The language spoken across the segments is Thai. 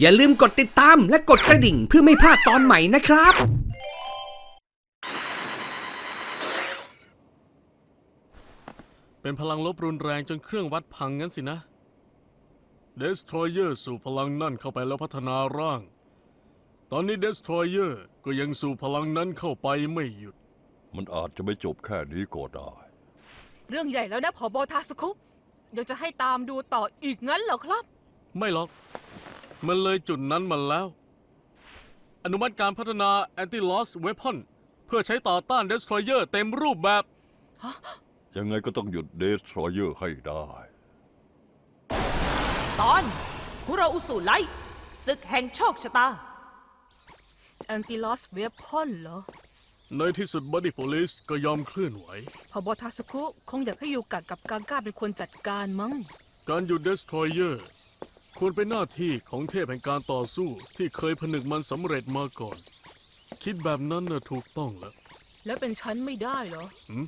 อย่าลืมกดติดตามและกดกระดิ่งเพื่อไม่พลาดตอนใหม่นะครับ เป็นพลังลบรุนแรงจนเครื่องวัดพังงั้นสินะ Destroyer สู่พลังนั่นเข้าไปแล้วพัฒนาร่าง ตอนนี้ Destroyer ก็ยังสู่พลังนั้นเข้าไปไม่หยุด มันอาจจะไม่จบแค่นี้ก็ได้ เรื่องใหญ่แล้วนะผอบอทาสุคุยังจะให้ตามดูต่ออีกงั้นเหรอครับ ไม่หรอก มันเลยจุดนั้นมาแล้ว อนุมัติการพัฒนา Anti-Loss Weapon เพื่อใช้ต่อต้าน Destroyer เต็มรูปแบบ ยังไงก็ต้องหยุดเดสทรอยเออร์ให้ได้ ตอนคุโรอุสุไลท์ศึกแห่งโชคชะตา Anti Loss Weapon เหรอ ในที่สุด Body Police ก็ยอมเคลื่อนไหวผอบอทาสุคุ คงอยากให้ยูกัดกับกาก้าเป็นคนจัดการมั้ง การหยุด Destroyer ควรเป็นหน้าที่ของเทพแห่งการต่อสู้ที่เคยผนึกมันสำเร็จมาก่อน คิดแบบนั้นน่ะถูกต้องแล้ว แล้วเป็นฉันไม่ได้เหรอ หืม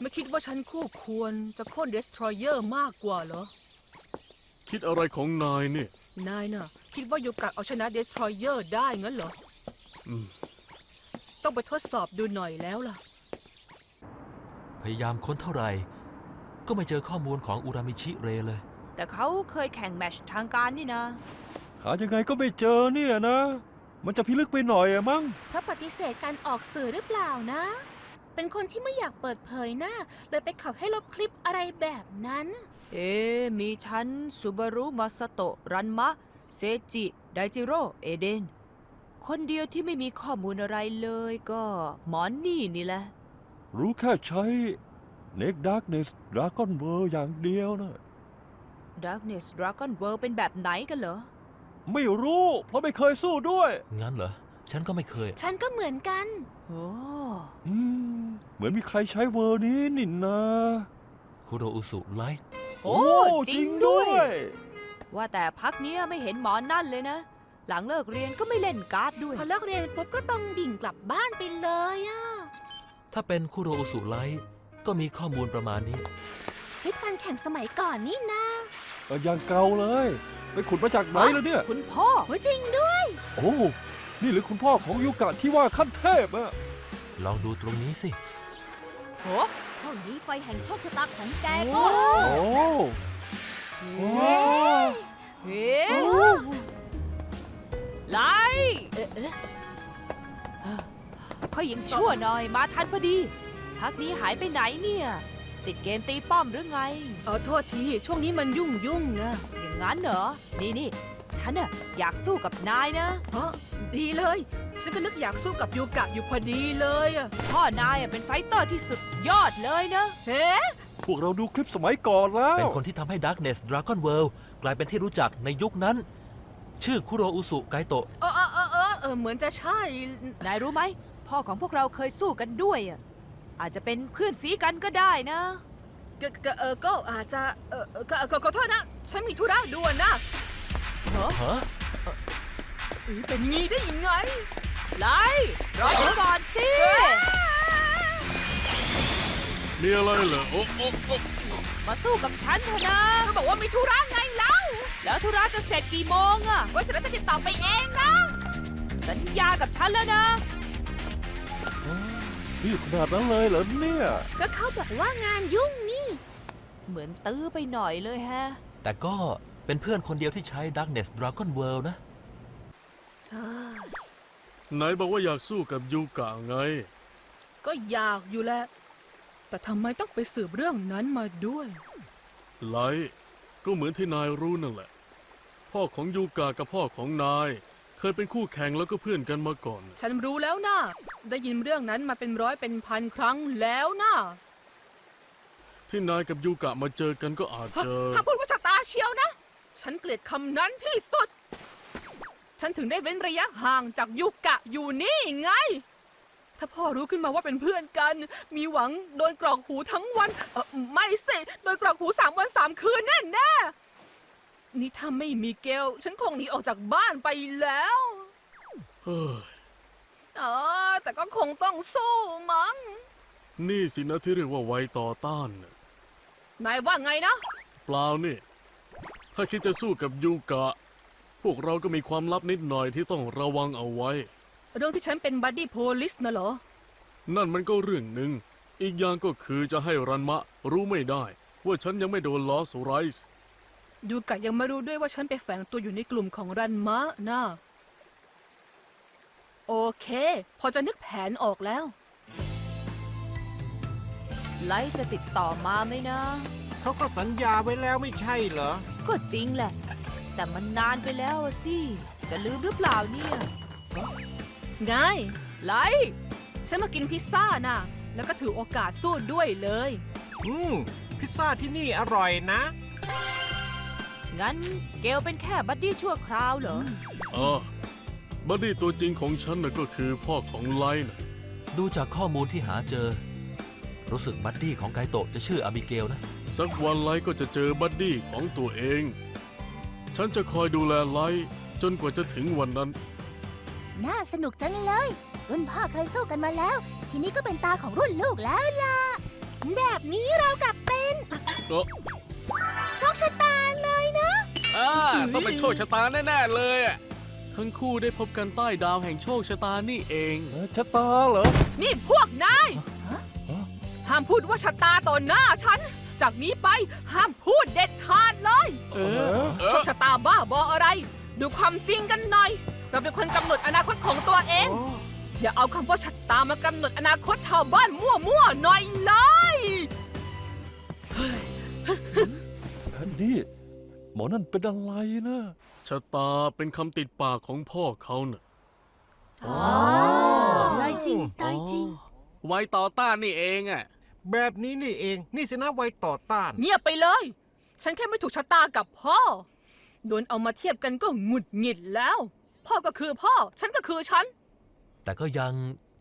ไม่คิดว่าฉันคู่ควรจะโค่น Destroyer มากกว่าเหรอ คิดอะไรของนายเนี่ย นายน่ะ คิดว่ายูกัดเอาชนะ Destroyer ได้งั้นเหรออม ต้องไปทดสอบดูหน่อยแล้วล่ะ พยายามค้นเท่าไหร่ ก็ไม่เจอข้อมูลของอุรามิชิเรเลย แต่เขาเคยแข่งแมตชทางการนี่นะ หายังไงก็ไม่เจอเนี่ยนะ มันจะพิลึกไปหน่อยอะมั้ง เพราะปฏิเสธการออกสื่อหรือเปล่านะ เป็นคนที่ไม่อยากเปิดเผยหน้าเลยไปขับให้ลบคลิปอะไรแบบนั้น เอ๊ะมีฉันซูบารุมาสโตะรันมะ เซจิ ไดจิโร่ เอเดน คนเดียวที่ไม่มีข้อมูลอะไรเลยก็หมอนนี่นี่แหละ รู้แค่ใช้เน็กดาร์กเนสดราก้อนเวิร์อย่างเดียวนะ Darkness Dragon World เป็นแบบไหนกันเหรอ ไม่รู้ เพราะไม่เคยสู้ด้วย งั้นเหรอ ฉันก็ไม่เคย ฉันก็เหมือนกัน โอ้อืม เหมือนมีใครใช้เวอร์นี้นี่นะคุโรอุสุไลท์โอ้จริงด้วย ว่าแต่พักเนี้ยไม่เห็นหมอนนั่นเลยนะ หลังเลิกเรียนก็ไม่เล่นการ์ดด้วย พอเลิกเรียนปุ๊บก็ต้องดิ่งกลับบ้านไปเลยอะถ้าเป็นคุโรอุสุไลท์ก็มีข้อมูลประมาณนี้ คลิปการแข่งสมัยก่อนนี่นะ เอออย่างเก่าเลย ไปขุดมาจากไหนแล้วเนี่ย คุณพ่อโอ้ยจริงด้วย โอ้ นี่หรือคุณพ่อของยูกะที่ว่าขั้นเทพอะลองดูตรงนี้สิ โหเท่านี้ไฟแห่งโชคชะตาของแกโอ้ก็โอ้โอ้เฮ้ไลเอ๊ะเอ๊ะเขายังชั่วหน่อยมาทันพอดี พักนี้หายไปไหนเนี่ย ติดเกมตีป้อมหรือไง เออโทษทีช่วงนี้มันยุ่งยุ่งๆนะอย่างนั้นเหรอ นี่นี่ฉันน่ะอยากสู้กับนายนะเออดีเลย ฉันก็นึกอยากสู้กับยูกะอยู่พอดีเลยอะพ่อนายอะเป็นไฟเตอร์ที่สุดยอดเลยนะเฮ้พวกเราดูคลิปสมัยก่อนแล้ว เป็นคนที่ทำให้ Darkness Dragon World กลายเป็นที่รู้จักในยุคนั้น ชื่อคุโรอุสุไกโตะ เออเออเออเออเออเหมือนจะใช่ นายรู้ไหมพ่อของพวกเราเคยสู้กันด้วยอะ อาจจะเป็นเพื่อนสีกันก็ได้นะ ก็ก็เออก็อาจจะเออเออก็ก็ขอโทษนะ ฉันมีธุระด่วนนะฮะเอ้ยเป็นงี้ได้ยังไงไลรอฉันก่อนสิมีอะไรเหรอโอ้โอ้โอ้มาสู้กับฉันเถอะนะก็บอกว่ามีธุระไงเล่าแล้วธุระจะเสร็จกี่โมงอะไว้เสร็จแล้วจะติดต่อไปเองนะสัญญากับฉันแล้วนะ นี่ขนาดนั้นเลยเหรอเนี่ย ก็เขาบอกว่างานยุ่งนี่ เหมือนตื้อไปหน่อยเลยแฮะ แต่ก็เป็นเพื่อนคนเดียวที่ใช้ Darkness Dragon World นะ ไหนบอกว่าอยากสู้กับยูกะไง ก็อยากอยู่แหละ แต่ทำไมต้องไปสืบเรื่องนั้นมาด้วย ไลท์ก็เหมือนที่นายรู้นั่นแหละ พ่อของยูกะกับพ่อของนาย เคยเป็นคู่แข่งแล้วก็เพื่อนกันมาก่อน ฉันรู้แล้วนะได้ยินเรื่องนั้นมาเป็นร้อยเป็นพันครั้งแล้วนะที่นายกับยูกะมาเจอกันก็อาจจะถ้าพูดว่าชะตาเชียวนะ ฉันเกลียดคำนั้นที่สุด ฉันถึงได้เว้นระยะห่างจากยุกะอยู่นี่ไง ถ้าพ่อรู้ขึ้นมาว่าเป็นเพื่อนกัน มีหวังโดนกรอกหูทั้งวันเออไม่สิ โดนกรอกหูสามวันสามคืนแน่แน่ๆ นี่ถ้าไม่มีเกล ฉันคงหนีออกจากบ้านไปแล้ว เฮ้ยเออ แต่ก็คงต้องสู้มั้ง นี่สินะที่เรียกว่าไวยต่อต้านน่ะนายว่าไงนะ เปล่านี่ ถ้าคิดจะสู้กับยูกะ พวกเราก็มีความลับนิดหน่อยที่ต้องระวังเอาไว้ เรื่องที่ฉันเป็นบัดดี้โพลิสน่ะเหรอ นั่นมันก็เรื่องหนึ่ง อีกอย่างก็คือจะให้รันมะรู้ไม่ได้ ว่าฉันยังไม่โดนลอสไรส์ ยูกะยังไม่รู้ด้วยว่าฉันไปแฝงตัวอยู่ในกลุ่มของรันมะนะโอเค พอจะนึกแผนออกแล้ว ไลท์จะติดต่อมาไหมนะ เขาก็สัญญาไว้แล้วไม่ใช่เหรอ ก็จริงแหละ แต่มันนานไปแล้วอะสิ จะลืมหรือเปล่าเนี่ยไงไลท์ฉันมากินพิซซ่าน่ะ แล้วก็ถือโอกาสสู้ด้วยเลย อืม พิซซ่าที่นี่อร่อยนะ งั้นเกลเป็นแค่บัดดี้ชั่วคราวเหรออ่าบัดดี้ตัวจริงของฉันน่ะก็คือพ่อของไลน์นะดูจากข้อมูลที่หาเจอ รู้สึกบัดดี้ของไกโตะจะชื่ออาบิเกลนะ สักวันไลน์ก็จะเจอบัดดี้ของตัวเอง ฉันจะคอยดูแลไลน์จนกว่าจะถึงวันนั้น น่าสนุกจังเลย รุ่นพ่อเคยสู้กันมาแล้ว ทีนี้ก็เป็นตาของรุ่นลูกแล้วล่ะ แบบนี้เรากลับเป็น เอ้อ โชคชะตาเลยนะอ่า ต้องเป็นโชคชะตาแน่ๆเลยอะทั้งคู่ได้พบกันใต้ดาวแห่งโชคชะตานี่เอง เอ้ยชะตาเหรอ นี่พวกนายฮะห้ามพูดว่าชะตาต่อหน้าฉัน จากนี้ไปห้ามพูดเด็ดขาดเลยเออเอโชอคชะตาบ้าบออะไร ดูความจริงกันหน่อย เราเป็นคนกำหนดอนาคตของตัวเอง อย่าเอาคำว่าชะตามากำหนดอนาคตชาวบ้านมั่วๆหน่อยเลยอันนี้ หมอนั่นเป็นอะไรนะชะตาเป็นคำติดปากของพ่อเขาน่ะเลยจริงตายจริง ไว้ต่อต้านนี่เองอะ แบบนี้นี่เอง นี่สินะไวยต่อต้าน เงียบไปเลย ฉันแค่ไม่ถูกชะตากับพ่อ โดนเอามาเทียบกันก็หงุดหงิดแล้ว พ่อก็คือพ่อ ฉันก็คือฉัน แต่ก็ยัง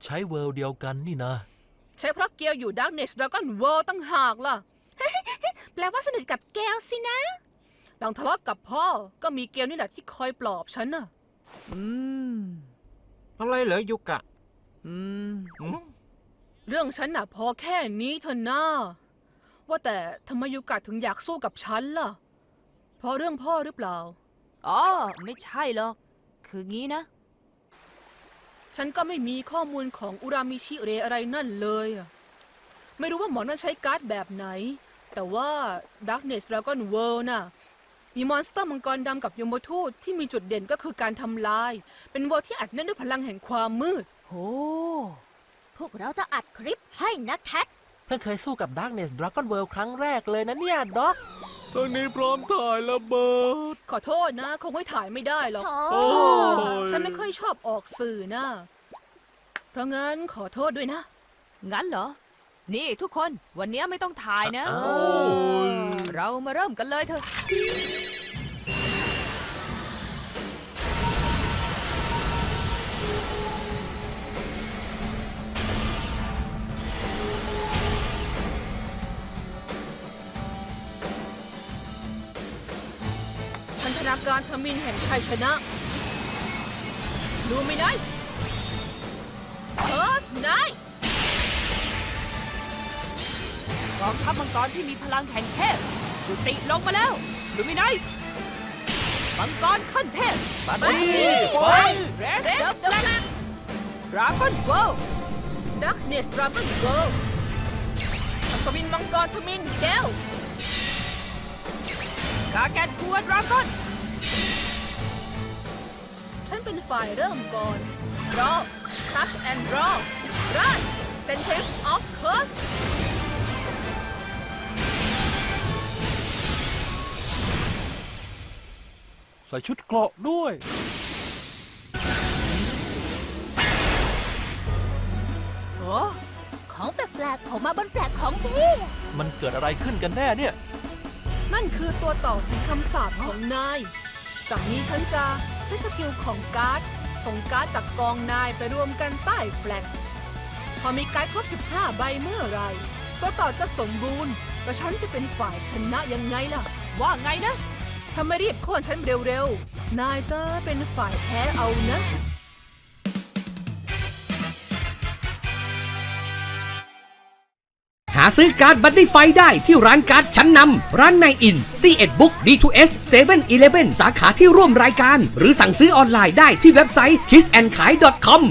ใช้เวิลด์เดียวกันนี่นะ ใช้เพราะเกียวอยู่ดักเนสดราก้อนเวิลตั้งหากล่ะ แปลว่าสนิทกับแก้วสินะ หลังทะเลาะกับพ่อ ก็มีเกียวนี่แหละที่คอยปลอบฉันน่ะ อืม อะไรเหรอยุกะอืม หืมเรื่องฉันน่ะพอแค่นี้เถอะนะว่าแต่ทำไมยูกะถึงอยากสู้กับฉันล่ะ เพราะเรื่องพ่อหรือเปล่า อ๋อ ไม่ใช่หรอก คืองี้นะ ฉันก็ไม่มีข้อมูลของอุรามิชิเรอะไรนั่นเลยอะไม่รู้ว่าหมอนั่นใช้การ์ดแบบไหน แต่ว่า Darkness Dragon World น่ะ มีมอนสเตอร์มังกรดำกับยมทูตที่มีจุดเด่นก็คือการทำลาย เป็นเวอร์ที่อัดแน่นด้วยพลังแห่งความมืด โอ้พวกเราจะอัดคลิปให้นะแท็กเพิ่งเคยสู้กับ Darkness Dragon World ครั้งแรกเลยนะเนี่ยด็อกตอนนี้พร้อมถ่ายระเบิด ขอโทษนะ คงไม่ถ่ายไม่ได้หรอกโอ้โอ้ยฉันไม่ค่อยชอบออกสื่อนะ เพราะงั้นขอโทษด้วยนะ งั้นเหรอ นี่ทุกคนวันนี้ไม่ต้องถ่ายนะอ้าวเรามาเริ่มกันเลยเถอะาการทมินแห่งชัยชนะลูมินัสเฟิร์สไนท์กองทัพมังกรที่มีพลังแห่งเทพ จุติลงมาแล้วลูมินิสมังกรขั้นเทพบัดดี้ไฟเรสเดอะเดอะแบล็กดราก้อนเวิลดักเนสดราก้อนเกิลอัศวินมังกรทมินแก้วกาแกนทัวดราก้อน เป็นฝ่ายเริ่มก่อน draw touch and draw run sentence of curse ใส่ชุดเกราะด้วย โอ้ของแปลกๆของมาบนแปลกของพี่ มันเกิดอะไรขึ้นกันแน่เนี่ย นั่นคือตัวต่อแห่งคำสาปของนายจากนี้ฉันจะ ใช้สกิลของการ์ด ส่งการ์ดจากกองนายไปรวมกันใต้แฟลกพอมีการ์ดครบ 15 ใบเมื่อไร ก็ต่อจะสมบูรณ์แต่ฉันจะเป็นฝ่ายชนะยังไงล่ะ ว่าไงนะ ถ้าไม่รีบโค่นฉันเร็วๆ นายจะเป็นฝ่ายแพ้เอานะ ซื้อการ์ดบัตรไดไฟได้ที่ร้านการ์ดชั้นนำร้านในอิน C1 Book D2S 7 e 11สาขาที่ร่วมรายการ หรือสั่งซื้อออนไลน์ได้ที่เว็บไซต์ kissandkai.com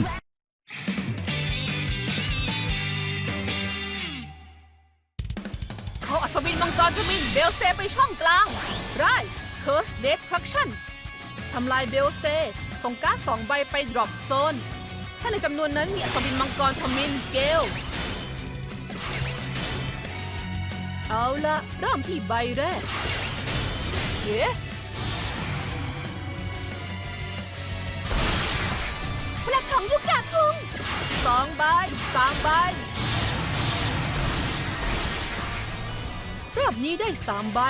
เขาอัศวินมังกรทมินเบลเซไปช่องกลางไรเคิร์สเดสทรักชั่นทำลายเบลเซ ส่งการ์ดสองใบไปดรอปโซน ถ้าในจำนวนนั้นมีอัศวินมังกรทมินเกล เอาละเริ่มที่ใบแรกเอ๊ะแฟลกของยุกะคุงสองใบสามใบรอบนี้ได้3ใบ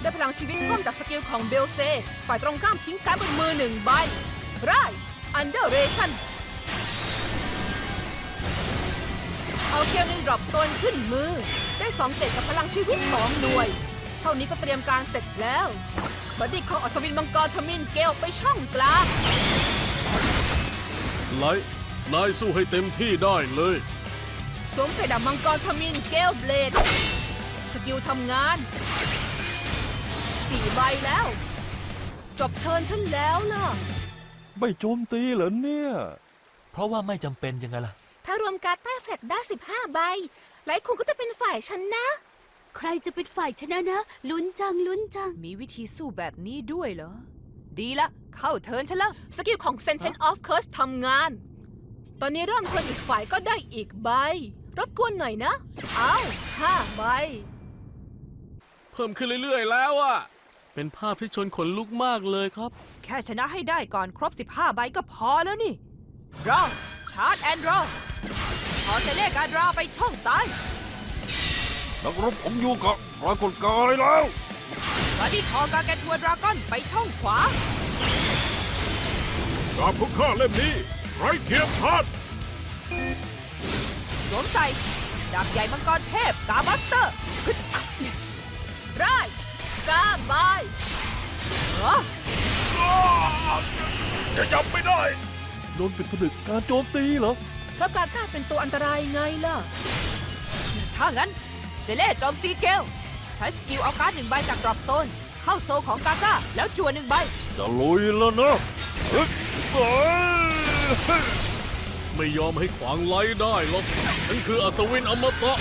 ได้พลังชีวิตเพิ่มจากสกิลของเบลเซ ฝ่ายตรงข้ามทิ้งการ์ดบนมือหนึ่งใบไรอันเดอร์เรชั่น เอาเกมในดรอปโซนขึ้นมือ ได้2เกตกับพลังชีวิต2หน่วย เท่านี้ก็เตรียมการเสร็จแล้วบัดดี้ของอัศวินมังกรทมินเกลไปช่องกลางไลท์นายสู้ให้เต็มที่ได้เลย สวมใส่ดาบมังกรทมินเกลเบลด สกิลทำงานสี่ใบแล้ว จบเทิร์นฉันแล้วล่ะไม่โจมตีเหรอเนี่ย เพราะว่าไม่จำเป็นยังไงล่ะ ถ้ารวมการ์ดใต้แฟลกได้ 15 ใบ หลายคนก็จะเป็นฝ่ายชนะ ใครจะเป็นฝ่ายชนะนะ ลุ้นจังลุ้นจัง มีวิธีสู้แบบนี้ด้วยเหรอ ดีละ เข้าเทิร์นฉันละ สกิลของ Sentence of Curse ทำงาน ตอนนี้เริ่มเทิร์นอีกฝ่ายก็ได้อีกใบ รบกวนหน่อยนะ เอาห้าใบ เพิ่มขึ้นเรื่อยๆแล้วอะเป็นภาพที่ชวนขนลุกมากเลยครับ แค่ชนะให้ได้ก่อนครบ 15 ใบก็พอแล้วนี่รอชาร์จแอนด์รอข อจะเลขการรอไปช่องซ้าย นักรบของยูกะปรากฏกายแล้วบัดดี้คอกาแกนทัวร์ดราก้อนไปช่องขวา ดาบของข้าเล่มนี้ ไรเทียมทานสวมใส่ดาบใหญ่มังกรเทพกาบัสเตอร์ไรกาบายเหรอจะจับไม่ได้ โดนปิดผนึกการโจมตีเหรอเพ ราะกาก้าเป็นตัวอันตรายไงล่ะ ถ้างั้น เซเล่โจมตีเกล ใช้สกิลเอาการ์ดหนึ่งใบจากดรอปโซน เข้าโซของกาก้าแล้วจั่วหนึ่งใบ จะลุยแล้วนะเฮ้ยเฮ้ยไม่ยอมให้ขวางไลท์ได้หรอกฉันคืออัศวินอมตะ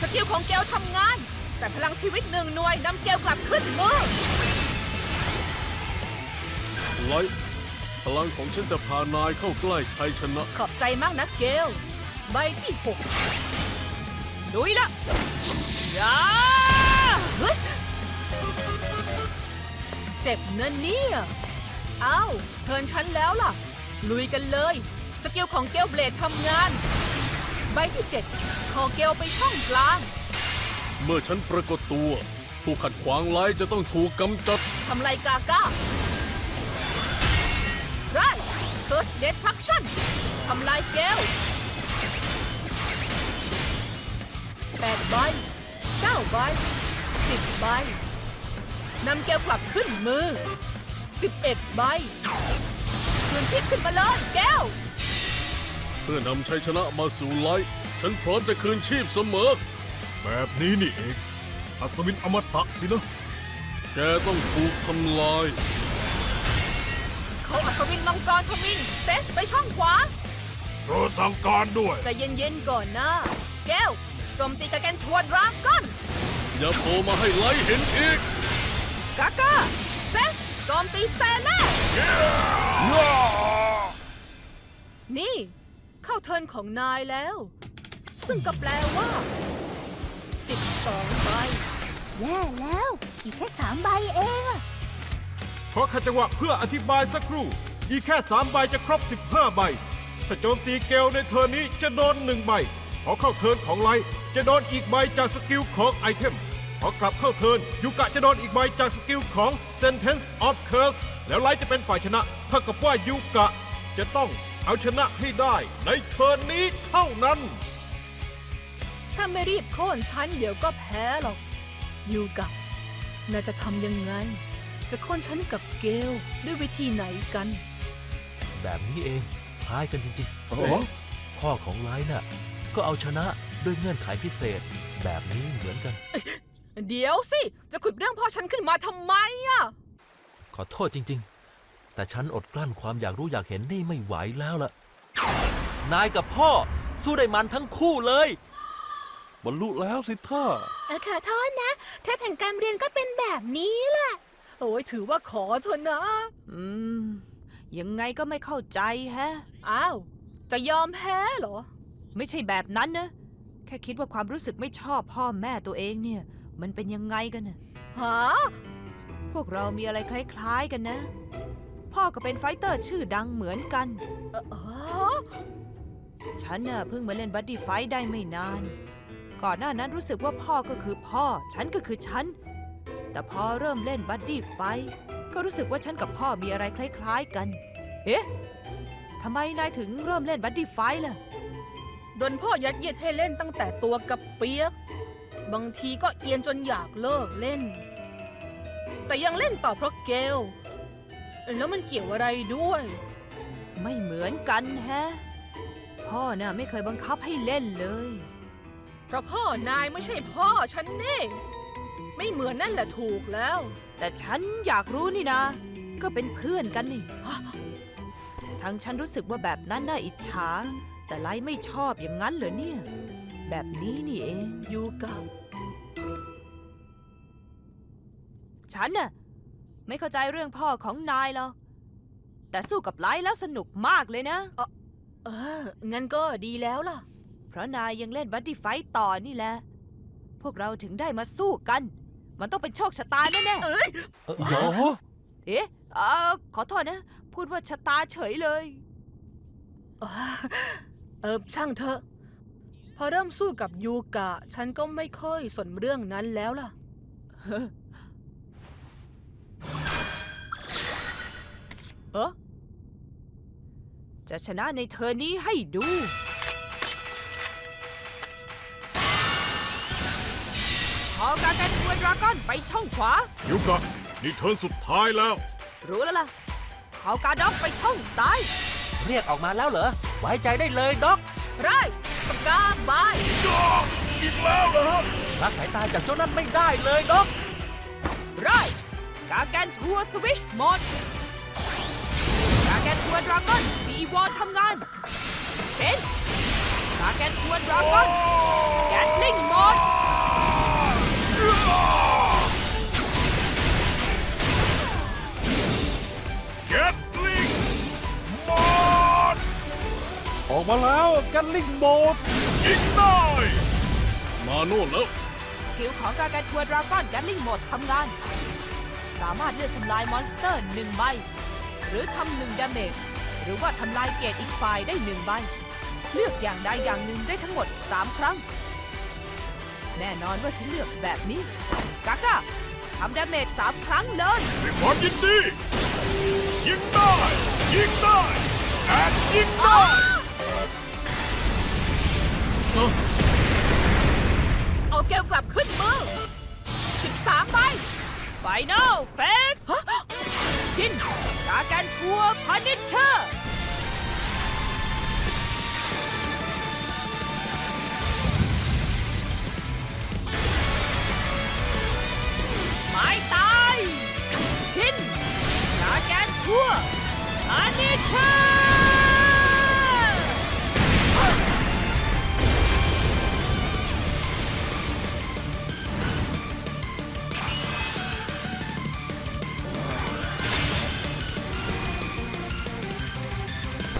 สกิลของเกลทำงานจัดพลังชีวิตหนึ่งหน่วยนำเกลกลับขึ้นมือ ไลท์ พลังของฉันจะพานายเข้าใกล้ชัยชนะ ขอบใจมากนะเกล ใบที่หกลุยละยาเฮ้ยเจ็บนะเนี่ยเอ้าเทิร์นฉันแล้วล่ะ ลุยกันเลย สกิลของเกลเบลดทำงาน ใบที่เจ็ดขอเกลไปช่องกลาง เมื่อฉันปรากฏตัว ผู้ขัดขวางไลท์จะต้องถูกกำจัด ทำลายกาก้า ไร First Destruction ทำลายเกลแปดใบเก้าใบสิบใบนำเกลกลับขึ้นมือสิบเอ็ดใบคืนชีพขึ้นมาเลยแก้ว เพื่อนำชัยชนะมาสู่ไลท์ฉันพร้อมจะคืนชีพเสมอ แบบนี้นี่เอง อัศวินอมตะสินะ แกต้องถูกทำลาย เขาอัศวินมังกรทมินเซสไปช่องขวา โปรดสั่งการด้วย ใจเย็นๆก่อนนะ แก้วโจมตีกับแกนทัวร์ดราก้อน อย่าโผล่มาให้ไลท์เห็นอีก กาก้าเซสโจมตีแซนแน่นี่ เข้าเทิร์นของนายแล้ว ซึ่งก็แปลว่า 12ใบ แย่แล้ว อีกแค่3ใบเองอะ ขอขัดจังหวะเพื่ออธิบายสักครู่ อีกแค่ 3 ใบจะครบ 15 ใบ ถ้าโจมตีเกลในเทิร์นนี้จะโดน 1 ใบพอเข้าเทิร์นของไลท์จะโดนอีกใบจากสกิลของไอเทมพอกลับเข้าเทิร์นยูกะจะโดนอีกใบจากสกิลของ Sentence of Curse แล้วไลท์จะเป็นฝ่ายชนะเท่ากับว่ายูกะ จะต้องเอาชนะให้ได้ในเทิร์นนี้เท่านั้น ถ้าไม่รีบโค่นฉันเดี๋ยวก็แพ้หรอกยูกะน่าจะทำยังไง จะโค่นฉันกับเกลด้วยวิธีไหนกัน แบบนี้เองคล้ายกันจริงอ๋อๆพ่อของไลท์น่ะ ก็เอาชนะด้วยเงื่อนไขพิเศษ แบบนี้เหมือนกัน เดี๋ยวสิ จะขุดเรื่องพ่อฉันขึ้นมาทำไมอะขอโทษจริง ๆ แต่ฉันอดกลั้นความอยากรู้อยากเห็นนี่ไม่ไหวแล้วล่ะ นายกับพ่อ สู้ได้มันทั้งคู่เลย บรรลุแล้วสิท่า เออขอโทษนะ เทปแห่งการเรียนก็เป็นแบบนี้แหละ โอ้ยถือว่าขอเถอะนะ อืม ยังไงก็ไม่เข้าใจแฮะ อ้าว จะยอมแพ้เหรอ ไม่ใช่แบบนั้นนะ แค่คิดว่าความรู้สึกไม่ชอบพ่อแม่ตัวเองเนี่ย มันเป็นยังไงกันน่ะ หา พวกเรามีอะไรคล้าย ๆ กันนะ พ่อก็เป็นไฟเตอร์ชื่อดังเหมือนกัน เออฉันน่ะเพิ่งมาเล่นบัดดี้ไฟท์ได้ไม่นาน ก่อนหน้านั้นรู้สึกว่าพ่อก็คือพ่อ ฉันก็คือฉัน แต่พอเริ่มเล่นบัดดี้ไฟท์ก็รู้สึกว่าฉันกับพ่อมีอะไรคล้าย ๆ กัน เอ๊ะทำไมนายถึงเริ่มเล่นบัดดี้ไฟท์ล่ะ โดนพ่อยัดเยียดให้เล่นตั้งแต่ตัวกับเปียก บางทีก็เอียนจนอยากเลิกเล่น แต่ยังเล่นต่อเพราะเกล แล้วมันเกี่ยวอะไรด้วย ไม่เหมือนกันแฮะ พ่อน่ะไม่เคยบังคับให้เล่นเลย เพราะพ่อนายไม่ใช่พ่อฉันนี่ ไม่เหมือนนั่นแหละถูกแล้ว แต่ฉันอยากรู้นี่นะ ก็เป็นเพื่อนกันนี่ทั้งฉันรู้สึกว่าแบบนั้นน่าอิจฉา แต่ไลไม่ชอบอย่างนั้นเหรอเนี่ย แบบนี้นี่เองยูกับ ฉันน่ะไม่เข้าใจเรื่องพ่อของนายหรอก แต่สู้กับไลแล้วสนุกมากเลยนะ เออ งั้นก็ดีแล้วล่ะ เพราะนายยังเล่นบัดดี้ไฟต์ต่อนี่แหละ พวกเราถึงได้มาสู้กัน มันต้องเป็นโชคชะตาแน่เอ้ยเออโอ้โหๆเอ๊ะเออขอโทษนะ พูดว่าชะตาเฉยเลยอ่าเออช่างเถอะ พอเริ่มสู้กับยูกะ ฉันก็ไม่ค่อยสนเรื่องนั้นแล้วล่ะ เออจะชนะในเทอร์นนี้ให้ดู ขอการแต่งตัวดราก้อนไปช่องขวา ยูกะนี่เทิร์นสุดท้ายแล้ว รู้แล้วล่ะขอการด็อกไปช่องซ้ายเรียกออกมาแล้วเหรอ ไว้ใจได้เลยด็อกไรปากกาบายละสายตาจากเจ้านั้นไม่ได้เลยด็อกไรกาแกนทัวร์สวิชหมดกาแกนทัวร์ดราก้อนจีวอทำงานเชนกาแกนทัวร์ดราก้อนแกตลิงหมด เก็ตลิงหมดออกมาแล้วกันลิงโหมดยิงได้มาโน่นแล้วสกิลของกาแกนทัวร์ดราก้อนแกตลิงหมดทำงาน สามารถเลือกทำลายมอนสเตอร์หนึ่งใบ หรือทำหนึ่งดาเมจหรือว่าทำลายเกตอีกฝ่ายได้หนึ่งใบ เลือกอย่างใดอย่างหนึ่งได้ทั้งหมด 3 ครั้ง แน่นอนว่าฉันเลือกแบบนี้ กากาทำดาเมจ3ครั้งเลยด้วยความยินดี ยิงได้ ยิงได้แอนยิงได้เอาเกลกลับขึ้นมือ 13ใบไฟนอลเฟส ชินกาแกนทัวร์พันิชเชอร์าแกนทัวร์พันิชเชอร์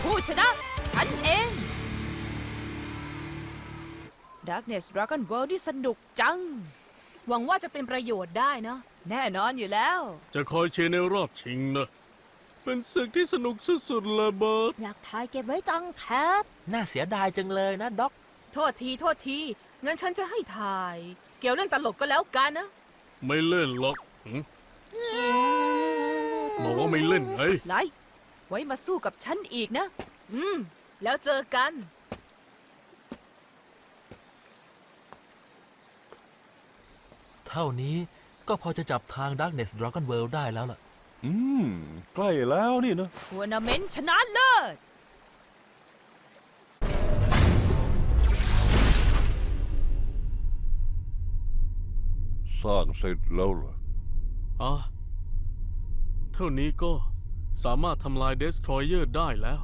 ผู้ชนะ ฉันเอง Darkness Dragon World ที่สนุกจัง หวังว่าจะเป็นประโยชน์ได้นะ แน่นอนอยู่แล้ว จะคอยเชียร์ในรอบชิงนะ เป็นศึกที่สนุกสุดๆเลยเบิร์ตอยากถ่ายเก็บไว้จังแคท น่าเสียดายจังเลยนะด็อก โทษที โทษที งั้นฉันจะให้ถ่าย เกลเล่นตลกก็แล้วกันนะ ไม่เล่นหรอกหึบอกว่าไม่เล่นไงไลไว้มาสู้กับฉันอีกนะ อืม แล้วเจอกัน เท่านี้ก็พอจะจับทาง Darkness Dragon World ได้แล้วล่ะ อืม ใกล้แล้วนี่นะ ทัวร์นาเมนต์ชนะเลิศ สร้างเสร็จแล้วเหรออ๋อเท่านี้ก็สามารถทำลายเดสทรอยเยอร์ได้แล้ว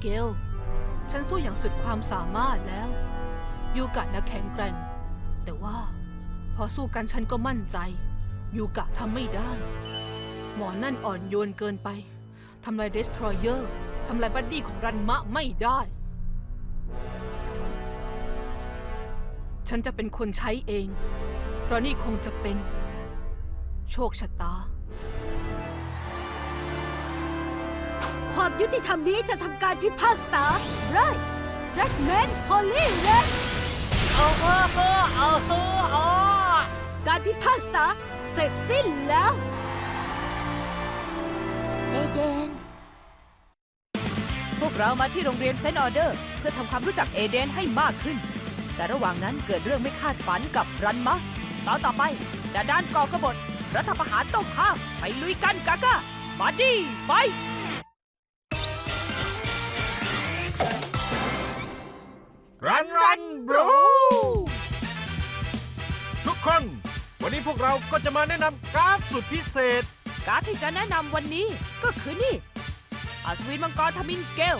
เกล ฉันสู้อย่างสุดความสามารถแล้ว ยูกะนะแข็งแกร่ง แต่ว่า พอสู้กันฉันก็มั่นใจ ยูกะทำไม่ได้ หมอนั่นอ่อนโยนเกินไปทำลายเดสทรอยเออร์ทำลายบัดดี้ของรันมะไม่ได้ ฉันจะเป็นคนใช้เอง เพราะนี่คงจะเป็น โชคชะตา ความยุติธรรมนี้จะทำการพิพากษาไรแจ็คแมนฮอลลี่เรนการพิพากษาเสร็จสิ้นแล้ว เอเดน พวกเรามาที่โรงเรียนเซนต์ออเดอร์เพื่อทำความรู้จักเอเดนให้มากขึ้น แต่ระหว่างนั้นเกิดเรื่องไม่คาดฝันกับรันมะตอนต่อไปดาดานก่อกบฏรัฐประหารต้องห้ามไปลุยกันกากามาดีไป บรูทุกคน วันนี้พวกเราก็จะมาแนะนำการ์ดสุดพิเศษ การ์ดที่จะแนะนำวันนี้ก็คือนี่อัศวินมังกรทมินเกล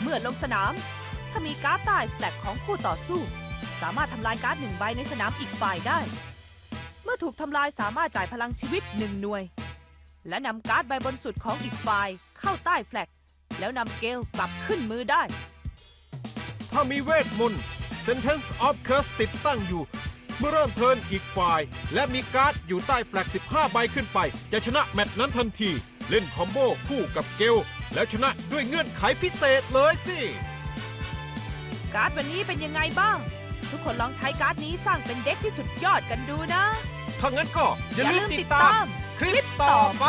เมื่อลงสนาม ถ้ามีการ์ดใต้แฟลกของคู่ต่อสู้ สามารถทำลายการ์ดหนึ่งใบในสนามอีกฝ่ายได้ เมื่อถูกทำลายสามารถจ่ายพลังชีวิตหนึ่งหน่วย และนำการ์ดใบบนสุดของอีกฝ่ายเข้าใต้แฟลกแล้วนำเกลกลับขึ้นมือได้ ถ้ามีเวทมนต์ Sentence of Curse ติดตั้งอยู่ เมื่อเริ่มเทิร์นอีกฝ่าย และมีการ์ดอยู่ใต้แฟลก15 ใบขึ้นไป จะชนะแมตช์นั้นทันที เล่นคอมโบคู่กับเกล แล้วชนะด้วยเงื่อนไขพิเศษเลยสิ การ์ดวันนี้เป็นยังไงบ้าง ทุกคนลองใช้การ์ดนี้สร้างเป็นเด็กที่สุดยอดกันดูนะ ถ้างั้นก็อย่าลืมติดตาม คลิปต่อไป